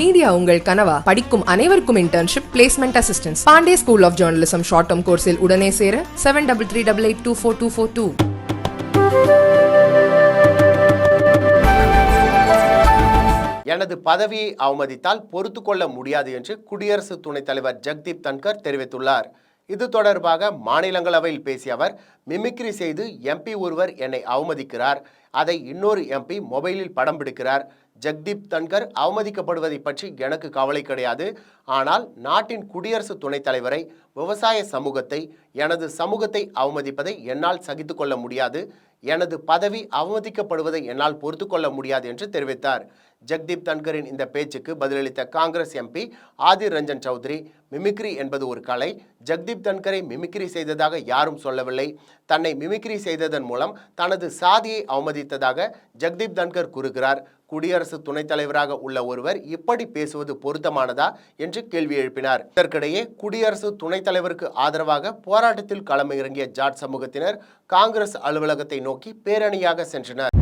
Media உங்கள் கனவா? படிக்கும் அனைவருக்கும் internship placement assistance Pandey school of journalism short term கோர்ஸில் உடனே சேர seven double three double eight two four two four two எனது பதவியை அவமதித்தால் பொறுத்து கொள்ள முடியாது என்று குடியரசு துணைத் தலைவர் ஜெக்தீப் தன்கர் தெரிவித்துள்ளார். இது தொடர்பாக மாநிலங்களவையில் பேசிய அவர் மிமிக்ரி செய்து எம்பி ஒருவர் என்னை அவமதிக்கிறார். அதை இன்னொரு எம்பி மொபைலில் படம் பிடிக்கிறார். ஜெக்தீப் தன்கர் அவமதிக்கப்படுவதை பற்றி எனக்கு கவலை கிடையாது. ஆனால் நாட்டின் குடியரசு துணைத் தலைவரை விவசாய சமூகத்தை எனது சமூகத்தை அவமதிப்பதை என்னால் சகித்து கொள்ள முடியாது. எனது பதவி அவமதிக்கப்படுவதை என்னால் பொறுத்து கொள்ள முடியாது என்று தெரிவித்தார். ஜெக்தீப் தன்கரின் இந்த பேச்சுக்கு பதிலளித்த Congress MP Adhir Ranjan Chowdhury mimicry என்பது ஒரு கலை. ஜெக்தீப் தன்கரை மிமிக்ரி செய்ததாக யாரும் சொல்லவில்லை. தன்னை மிமிக்ரி செய்ததன் மூலம் தனது சாதியை அவமதித்ததாக ஜெக்தீப் தன்கர் கூறுகிறார். குடியரசு துணைத் தலைவராக உள்ள ஒருவர் இப்படி பேசுவது பொருத்தமானதா என்று கேள்வி எழுப்பினார். இதற்கிடையே குடியரசு துணைத் தலைவருக்கு ஆதரவாக போராட்டத்தில் களமிறங்கிய ஜாட் சமூகத்தினர் காங்கிரஸ் அலுவலகத்தை நோக்கி பேரணியாக சென்றனர்.